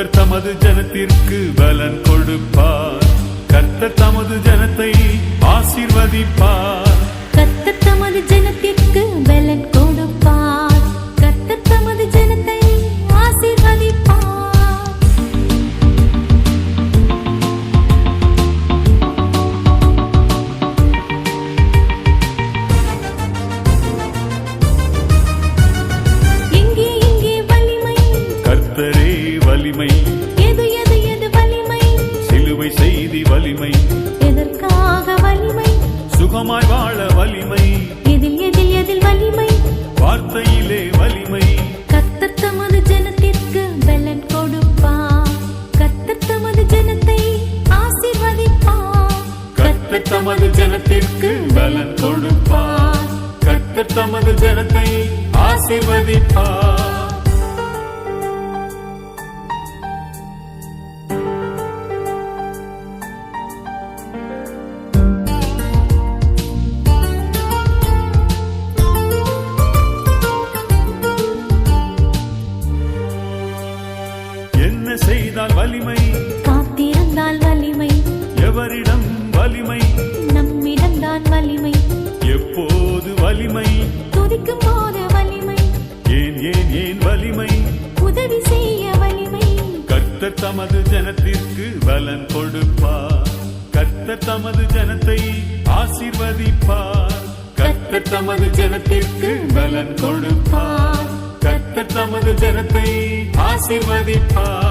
கர்த்தர் தமது ஜனத்திற்கு பலன் கொடுப்பார். கர்த்தர் தமது ஜனத்தை ஆசீர்வதிப்பார். கர்த்தர் தமது ஜனத்திற்கு செய்தி வலிமை. எதற்காக வலிமை? சுகமாய் வாழ வலிமை. எதில் எதில் எதில் வலிமை? வார்த்தையிலே வலிமை. கர்த்தர் தமது ஜனத்திற்கு பலன் கொடுப்பார் கர்த்தர் தமது ஜனத்தை ஆசீர்வதிப்பார் கர்த்தர் தமது ஜனத்திற்கு பலன் கொடுப்பார் கர்த்தர் தமது ஜனத்தை ஆசீர்வதிப்பார் என்ன செய்தால் வலிமை? காத்திருந்தால் வலிமை. எவரிடம் வலிமை? நம்மிடம்தான் வலிமை. எப்போது வலிமை? துதிக்கும் போது வலிமை. ஏன் ஏன் ஏன் வலிமை? உதவி செய்ய வலிமை. கர்த்தர் தமது ஜனத்திற்கு பலன் கொடுப்பார். கர்த்தர் தமது ஜனத்தை ஆசீர்வதிப்பார். கர்த்தர் தமது ஜனத்திற்கு பலன் கொடுப்பார். கர்த்தர் தமது ஜனத்தை ஆசீர்வதிப்பார்.